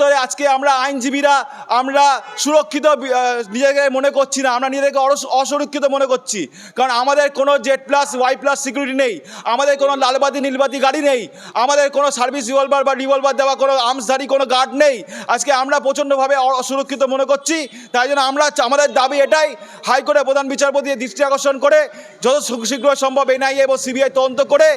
তবে আজকে আমরা আইনজীবীরা, আমরা সুরক্ষিত নিজেকে মনে করছি না, আমরা নিজেদেরকে অসুরক্ষিত মনে করছি। কারণ আমাদের কোনো Z plus, Y plus security নেই, আমাদের কোনো লালবাতি, নীলবাতি গাড়ি নেই, আমাদের কোনো সার্ভিস রিভলভার বা রিভলভার দেওয়া কোনো আর্মসধারী কোনো গার্ড নেই। আজকে আমরা প্রচণ্ডভাবে অসুরক্ষিত মনে করছি, তাই জন্য আমরা আমাদের দাবি এটাই হাইকোর্টের প্রধান বিচারপতি দৃষ্টি আকর্ষণ করে, যত শীঘ্র সম্ভব এনআইএ এবং সিবিআই তদন্ত করে,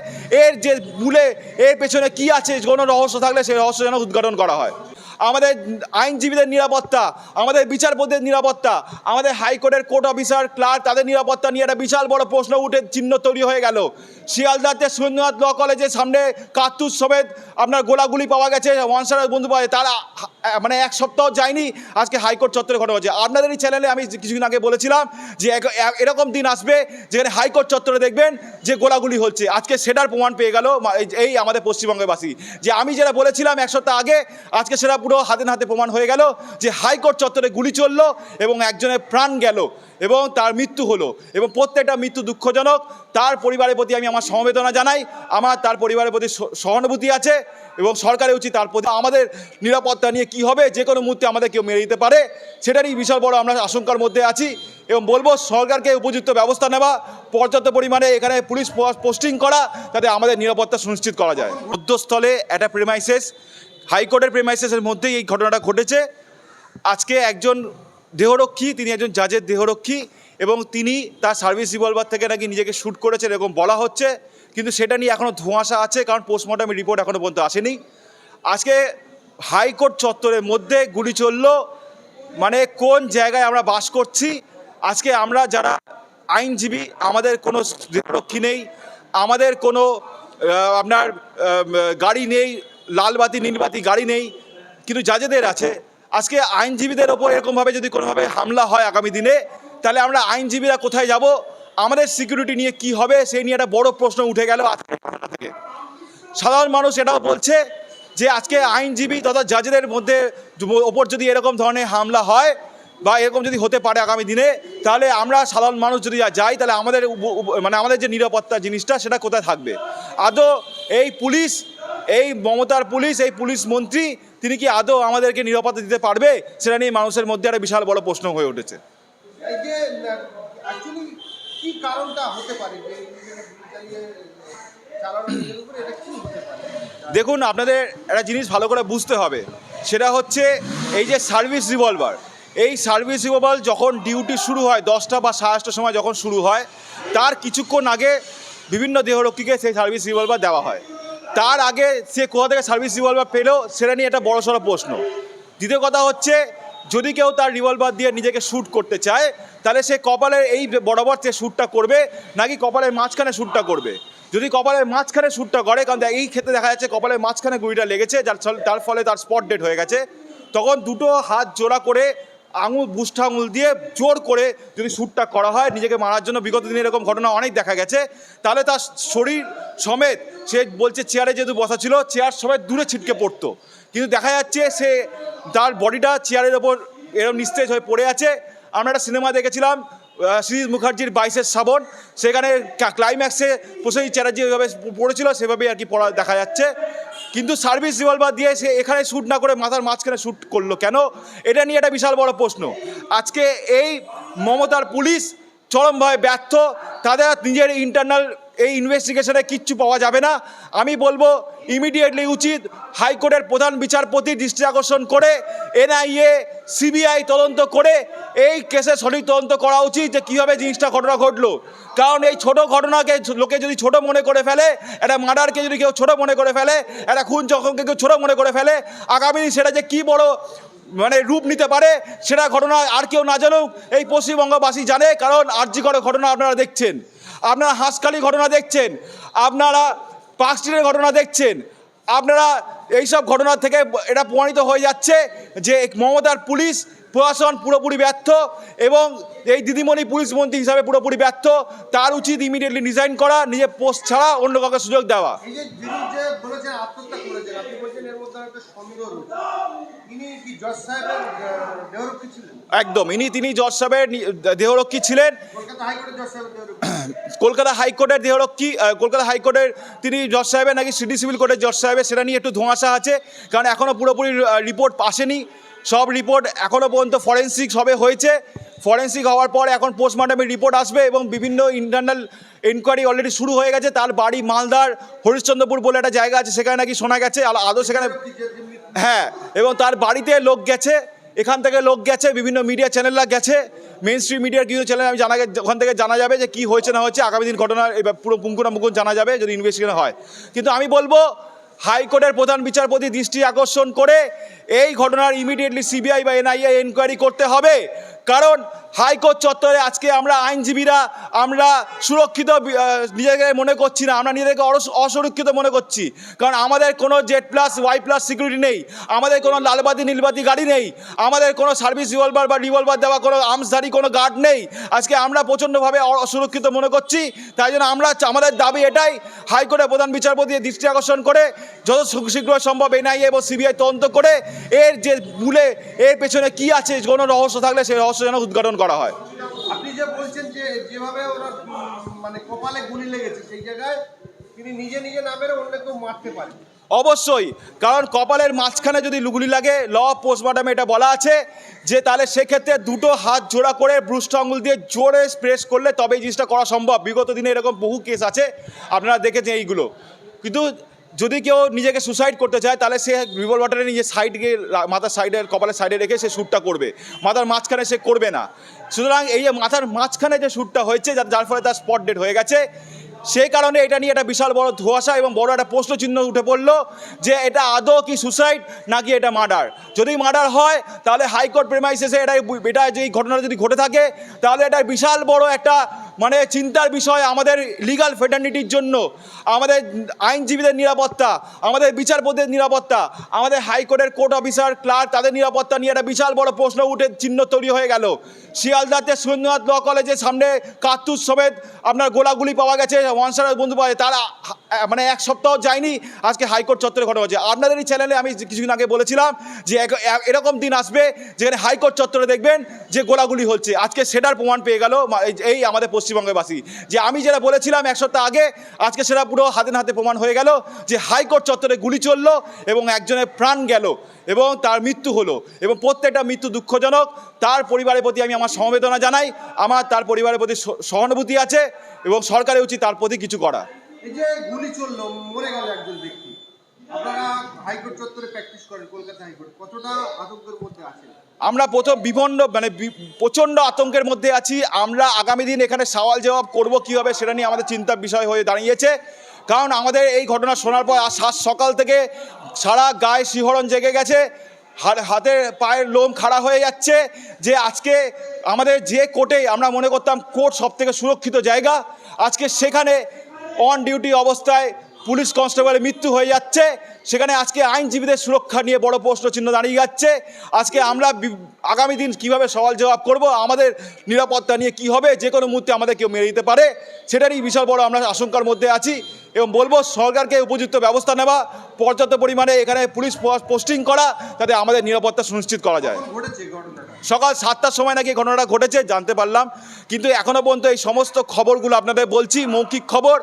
এর যে মূলে এর পেছনে কি আছে, কোনো রহস্য থাকলে সেই রহস্য যেন উদ্ঘাটন করা হয়। আমাদের আইনজীবীদের নিরাপত্তা, আমাদের বিচারপতির নিরাপত্তা, আমাদের হাইকোর্টের কোর্ট অফিসার, ক্লার্ক, তাদের নিরাপত্তা নিয়ে একটা বিশাল বড় প্রশ্ন উঠে চিহ্ন তৈরি হয়ে গেল। শিয়ালদাতে সুরেন্দ্রনাথ ল কলেজের সামনে কার্তুজ সমেত আপনার গোলাগুলি পাওয়া গেছে ওয়ানসারের বন্ধু পাওয়া। তারা মানে এক সপ্তাহ যায়নি, আজকে হাইকোর্ট চত্বরে ঘটনা হচ্ছে আপনাদের এই চ্যানেলে আমি কিছুদিন আগে বলেছিলাম যে এরকম দিন আসবে যেখানে হাইকোর্ট চত্বরে দেখবেন যে গোলাগুলি হচ্ছে। আজকে সেটার প্রমাণ পেয়ে গেল এই- এই আমাদের পশ্চিমবঙ্গবাসী। যে আমি যেটা বলেছিলাম এক সপ্তাহ আগে, আজকে সেটা পুরো হাতে হাতে প্রমাণ হয়ে গেল যে হাইকোর্ট চত্বরে গুলি চলল এবং একজনের প্রাণ গেল এবং তার মৃত্যু হলো এবং প্রত্যেকটা মৃত্যু দুঃখজনক। তার পরিবারের প্রতি আমি আমার সমবেদনা জানাই। আমার তার পরিবারের প্রতি সহানুভূতি আছে এবং সরকারের উচিত তার প্রতি আমাদের নিরাপত্তা নিয়ে কি হবে, যে কোনো মুহূর্তে আমাদের কেউ মেরে দিতে পারে। সেটারই বিশাল বড় আমরা আশঙ্কার মধ্যে আছি এবং বলব সরকারকে উপযুক্ত ব্যবস্থা নেওয়া, পর্যাপ্ত পরিমাণে এখানে পুলিশ পোস্টিং করা, যাতে আমাদের নিরাপত্তা সুনিশ্চিত করা যায়। মধ্যস্থলে একটা প্রেমাইসেস হাইকোর্টের প্রেমাইসেসের মধ্যেই এই ঘটনাটা ঘটেছে। আজকে একজন দেহরক্ষী, তিনি একজন জাজের দেহরক্ষী এবং তিনি তার সার্ভিস রিভলভার থেকে নাকি নিজেকে শ্যুট করেছেন এরকম বলা হচ্ছে। কিন্তু সেটা নিয়ে এখনও ধোঁয়াশা আছে, কারণ পোস্টমর্টম রিপোর্ট এখনও পর্যন্ত আসেনি। আজকে হাইকোর্ট চত্বরের মধ্যে গুলি চলল মানে কোন জায়গায় আমরা বাস করছি? আজকে আমরা যারা আইনজীবী, আমাদের কোনো রক্ষী নেই, আমাদের কোনো আপনার গাড়ি নেই লালবাতি নীলবাতি গাড়ি নেই, কিন্তু জাজেদের আছে। আজকে আইনজীবীদের ওপর এরকমভাবে যদি কোনোভাবে হামলা হয় আগামী দিনে, তাহলে আমরা আইনজীবীরা কোথায় যাব? আমাদের সিকিউরিটি নিয়ে কি হবে? সেই নিয়ে একটা বড় প্রশ্ন উঠে গেল আজকে থেকে। সাধারণ মানুষ এটাও বলছে যে আজকে আইনজীবী তথা জাজেদের মধ্যে ওপর যদি এরকম ধরনের হামলা হয় বা এরকম যদি হতে পারে আগামী দিনে, তাহলে আমরা সাধারণ মানুষ যদি যাই, তাহলে আমাদের মানে আমাদের যে নিরাপত্তা জিনিসটা, সেটা কোথায় থাকবে? আদৌ এই পুলিশ এই মমতার পুলিশ এই পুলিশ মন্ত্রী তিনি কি আদৌ আমাদেরকে নিরাপত্তা দিতে পারবে? সেটা নিয়ে মানুষের মধ্যে একটা বিশাল বড় প্রশ্ন হয়ে উঠেছে। দেখুন আপনাদের একটা জিনিস ভালো করে বুঝতে হবে। সেটা হচ্ছে এই যে সার্ভিস রিভলভার। এই সার্ভিস রিভলভার যখন ডিউটি শুরু হয় দশটা বা সাড়ে আটটার সময় যখন শুরু হয় তার কিছুক্ষণ আগে বিভিন্ন দেহরক্ষীকে সেই সার্ভিস রিভলভার দেওয়া হয়। তার আগে সে কোথা থেকে সার্ভিস রিভলভার পেল সেটা নিয়ে একটা বড় সড়ো প্রশ্ন। দ্বিতীয় কথা হচ্ছে, যদি কেউ তার রিভলভার দিয়ে নিজেকে শ্যুট করতে চায়, তাহলে সে কপালের এই বরাবর সে শ্যুটটা করবে, নাকি কপালের মাঝখানে শ্যুটটা করবে? যদি কপালের মাঝখানে শ্যুটটা করে, কারণ এই ক্ষেত্রে দেখা যাচ্ছে কপালের মাঝখানে গুলিটা লেগেছে, যার তার ফলে তার স্পট ডেট হয়ে গেছে, তখন দুটো হাত জোড়া করে আঙুল বুষ্ঠা আঙুল দিয়ে জোর করে যদি শ্যুটটা করা হয়, নিজেকে মারার জন্য বিগত দিনে এরকম ঘটনা অনেক দেখা গেছে। তাহলে তার শরীর সমেত সে বলছে চেয়ারে যেহেতু বসা ছিল চেয়ার সমেত দূরে ছিটকে পড়তো। কিন্তু দেখা যাচ্ছে সে তার বডিটা চেয়ারের ওপর এরকম নিস্তেজ হয়ে পড়ে আছে। আমরা একটা সিনেমা দেখেছিলাম শ্রীজিৎ মুখার্জির বাইশের শ্রাবণ, সেখানে ক্লাইম্যাক্সে প্রসেনজিৎ চ্যাটার্জি যেভাবে পড়েছিল সেভাবেই আর কি পড়া দেখা যাচ্ছে। কিন্তু সার্ভিস রিভলভার দিয়ে সে এখানে শ্যুট না করে মাথার মাঝখানে শ্যুট করল কেন? এটা নিয়ে একটা বিশাল বড় প্রশ্ন। আজকে এই মমতার পুলিশ চরমভাবে ব্যর্থ, তাদের নিজের ইন্টারনাল এই ইনভেস্টিগেশনে কিচ্ছু পাওয়া যাবে না। আমি বলব ইমিডিয়েটলি উচিত হাইকোর্টের প্রধান বিচারপতি দৃষ্টি আকর্ষণ করে, এনআইএ, সিবিআই তদন্ত করে, এই কেসে সঠিক তদন্ত করা উচিত যে কীভাবে জিনিসটা ঘটনা ঘটলো। কারণ এই ছোট ঘটনাকে লোকে যদি ছোট মনে করে ফেলে, একটা মার্ডারকে যদি কেউ ছোট মনে করে ফেলে, একটা খুন যখনকে কেউ ছোট মনে করে ফেলে, আগামী দিন সেটা যে কী বড় মানে রূপ নিতে পারে, সেটা ঘটনা আর কেউ না জানুক, এই পশ্চিমবঙ্গবাসী জানে, কারণ আর্যিকর ঘটনা আপনারা দেখছেন। আপনারা হাঁসখালি ঘটনা দেখছেন, আপনারা পাকস্টিনের ঘটনা দেখছেন, আপনারা এইসব ঘটনা থেকে এটা প্রমাণিত হয়ে যাচ্ছে যে মমতার পুলিশ প্রশাসন পুরোপুরি ব্যর্থ এবং এই দিদিমণি পুলিশ মন্ত্রী হিসাবে পুরোপুরি ব্যর্থ। তার উচিত ইমিডিয়েটলি রিজাইন করা নিজের পোস্ট ছাড়া অন্য কাউকে সুযোগ দেওয়া। একদম ইনি তিনি জজ সাহেবের দেহরক্ষী ছিলেন। কলকাতা হাইকোর্টের দেহরক্ষী। কলকাতা হাইকোর্টের তিনি জজ সাহেবের নাকি সিডি সিভিল কোর্টের জজ সাহেবের সেটা নিয়ে একটু ধোঁয়াশা আছে। কারণ এখনও পুরোপুরি রিপোর্ট আসেনি। সব রিপোর্ট এখনও পর্যন্ত ফরেন্সিক সবে হয়েছে। ফরেন্সিক হওয়ার পর এখন পোস্টমর্টমের রিপোর্ট আসবে এবং বিভিন্ন ইন্টারনাল এনকোয়ারি অলরেডি শুরু হয়ে গেছে। তার বাড়ি মালদার হরিশ্চন্দ্রপুর বলে একটা জায়গা আছে, সেখানে নাকি শোনা গেছে। আদৌ সেখানে হ্যাঁ এবং তার বাড়িতে লোক গেছে। এখান থেকে লোক গেছে, বিভিন্ন মিডিয়া চ্যানেলরা গেছে। মেন স্ট্রিম মিডিয়ার কিছু চ্যানেল আমি জানা ওখান থেকে জানা যাবে যে কী হয়েছে, না হয়েছে। আগামী দিন এবার পুরো পুঙ্কুনা মুকুন জানা যাবে যদি ইনভেস্টিগেশন হয়। কিন্তু আমি বলব হাইকোর্টের প্রধান বিচারপতি দৃষ্টি আকর্ষণ করে এই ঘটনার ইমিডিয়েটলি সিবিআই বা এনআইএ এনকোয়ারি করতে হবে। কারণ হাইকোর্ট চত্বরে আজকে আমরা আইনজীবীরা, আমরা সুরক্ষিত নিজেকে মনে করছি না, আমরা নিজেদেরকে অসুরক্ষিত মনে করছি। কারণ আমাদের কোনো Z plus, Y plus security নেই, আমাদের কোনো লালবাতি, নীলবাতি গাড়ি নেই, আমাদের কোনো সার্ভিস রিভলভার বা রিভলভার দেওয়া কোনো আর্মসধারী, কোনো গার্ড নেই। আজকে আমরা প্রচণ্ডভাবে অসুরক্ষিত মনে করছি, তাই জন্য আমরা আমাদের দাবি এটাই হাইকোর্টের প্রধান বিচারপতি দৃষ্টি আকর্ষণ করে, যত শীঘ্র সম্ভব এনআইএ এবং সিবিআই তদন্ত করে, এর যে মূলে, এর পেছনে কি আছে, কোনো রহস্য থাকলে সেই রহস্য যেন উদ্ঘাটন করা হয়। আপনি যে বলছেন যে যেভাবে ওরা মানে কপালে গুলি লেগেছে সেই জায়গায় তিনি নিজে নিজে না মেরে অন্য কেউ মারতে পারে অবশ্যই কারণ কপালের মাঝখানে যদি লুগুলি লাগে ল পোস্টমর্টমে এটা বলা আছে যে তাহলে সেক্ষেত্রে দুটো হাত জোড়া করে ব্রুষ্ট আঙুল দিয়ে জোরে প্রেস করলে তবে এই জিনিসটা করা সম্ভব। বিগত দিনে এরকম বহু কেস আছে আপনারা দেখেছেন এইগুলো। কিন্তু যদি কেউ নিজেকে সুসাইড করতে চায়, তাহলে সে রিভলভারটা নিজে সাইডকে মাথার সাইডের কপালের সাইডে রেখে সে শ্যুটটা করবে। মাথার মাঝখানে সে করবে না। সুতরাং এই যে মাথার মাঝখানে যে শ্যুটটা হয়েছে, যার ফলে তার স্পট ডেড হয়ে গেছে, সেই কারণে এটা নিয়ে একটা বিশাল বড় ধোঁয়াশা এবং বড় একটা প্রশ্নচিহ্ন উঠে পড়ল যে এটা আদৌ কি সুসাইড নাকি এটা মার্ডার যদি মার্ডার হয়, তাহলে হাইকোর্ট প্রেমাইসেসে এটা এটা যে ঘটনাটা যদি ঘটে থাকে, তাহলে এটা বিশাল বড় একটা মানে চিন্তার বিষয় আমাদের লিগাল ফেটার্নিটির জন্য, আমাদের আইনজীবীদের নিরাপত্তা, আমাদের বিচারপতির নিরাপত্তা, আমাদের হাইকোর্টের কোর্ট অফিসার ক্লার্ক তাদের নিরাপত্তা নিয়ে একটা বিশাল বড় প্রশ্ন উঠে চিহ্ন তৈরি হয়ে গেল। শিয়ালদাতে সুরেন্দ্রনাথ ল কলেজের সামনে কার্তুজ সমেত আপনার গোলাগুলি পাওয়া গেছে ওয়ানসার বন্ধু পাওয়া তারা মানে এক সপ্তাহ যায়নি, আজকে হাইকোর্ট চত্বরে ঘটনা হচ্ছে আপনাদের এই চ্যানেলে আমি কিছুদিন আগে বলেছিলাম যে এরকম দিন আসবে যেখানে হাইকোর্ট চত্বরে দেখবেন যে গোলাগুলি হচ্ছে। আজকে সেটার প্রমাণ পেয়ে গেল এই- আমাদের পশ্চিমবঙ্গের বাসী যে আমি যেটা বলেছিলাম এক সপ্তাহ আগে, আজকে সেটা পুরো হাতে হাতে প্রমাণ হয়ে গেল যে হাইকোর্ট চত্বরে গুলি চলল এবং একজনের প্রাণ গেল এবং তার মৃত্যু হলো এবং প্রত্যেকটা মৃত্যু দুঃখজনক। তার পরিবারের প্রতি আমি আমার সমবেদনা জানাই। আমার, তার পরিবারের প্রতি সহানুভূতি আছে এবং সরকারের উচিত তার প্রতি কিছু করা এই যে গুলি চলল, মরে গেল একজন ব্যক্তি। আমরা প্রথম বিভন্ন মানে প্রচণ্ড আতঙ্কের মধ্যে আছি। আমরা আগামী দিন এখানে সওয়াল জবাব করব কীভাবে সেটা নিয়ে আমাদের চিন্তার বিষয় হয়ে দাঁড়িয়েছে। কারণ আমাদের এই ঘটনা শোনার পর সাত সকাল থেকে সারা গায়ে শিহরণ জেগে গেছে। হাত- হাতের পায়ের লোম খাড়া হয়ে যাচ্ছে যে আজকে আমাদের যে কোর্টে আমরা মনে করতাম কোর্ট সব থেকে সুরক্ষিত জায়গা। আজকে সেখানে অন ডিউটি অবস্থায় পুলিশ কনস্টেবলের মৃত্যু হয়ে যাচ্ছে। সেখানে আজকে আইনজীবীদের সুরক্ষা নিয়ে বড় প্রশ্ন চিহ্ন দাঁড়িয়ে যাচ্ছে। আজকে আমরা আগামী দিন কীভাবে সওয়াল জবাব করব, আমাদের নিরাপত্তা নিয়ে কি হবে, যে কোনো মুহূর্তে আমাদের কেউ মেরে দিতে পারে। সেটারই বিশাল বড় আমরা আশঙ্কার মধ্যে আছি এবং বলব, সরকারকে উপযুক্ত ব্যবস্থা নেওয়া, পর্যাপ্ত পরিমাণে এখানে পুলিশ পোস্টিং করা, যাতে আমাদের নিরাপত্তা সুনিশ্চিত করা যায়। সকাল সাতটার সময় নাকি ঘটনাটা ঘটেছে, জানতে পারলাম। কিন্তু এখনও পর্যন্ত এই সমস্ত খবরগুলো আপনাদের বলছি, মৌখিক খবর।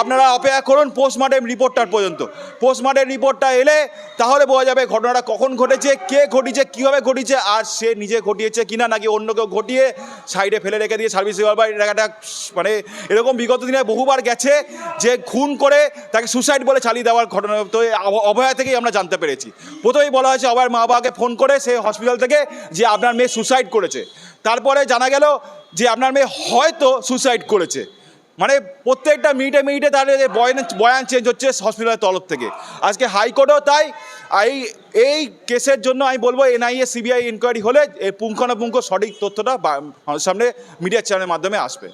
আপনারা অপেক্ষা করুন পোস্টমর্টেম রিপোর্টটার পর্যন্ত। পোস্টমর্টেম রিপোর্টটা এলে তাহলে বোঝা যাবে ঘটনাটা কখন ঘটেছে, কে ঘটিয়েছে, কীভাবে ঘটিয়েছে, আর সে নিজে ঘটিয়েছে কিনা, নাকি অন্য কেউ ঘটিয়ে সাইডে ফেলে রেখে দিয়ে সার্ভিস রিভলভার একটা মানে এরকম বিগত দিনে বহুবার গেছে যে খুন করে তাকে সুসাইড বলে চালিয়ে দেওয়ার ঘটনা। তো অভয়া থেকেই আমরা জানতে পেরেছি। প্রথমেই বলা হয়েছে, অভয়ের মা বাবাকে ফোন করে সে হসপিটাল থেকে যে আপনার মেয়ে সুসাইড করেছে। তারপরে জানা গেল যে আপনার মেয়ে হয়তো সুসাইড করেছে। মানে প্রত্যেকটা মিনিটে মিনিটে তার বয়ান বয়ান চেঞ্জ হচ্ছে হসপিটালের তরফ থেকে। আজকে হাইকোর্টেও তাই, এই এই কেসের জন্য আমি বলব এনআইএ, সিবিআই ইনকোয়ারি হলে পুঙ্খানুপুঙ্খ সঠিক তথ্যটা সামনে মিডিয়া চ্যানেলের মাধ্যমে আসবে।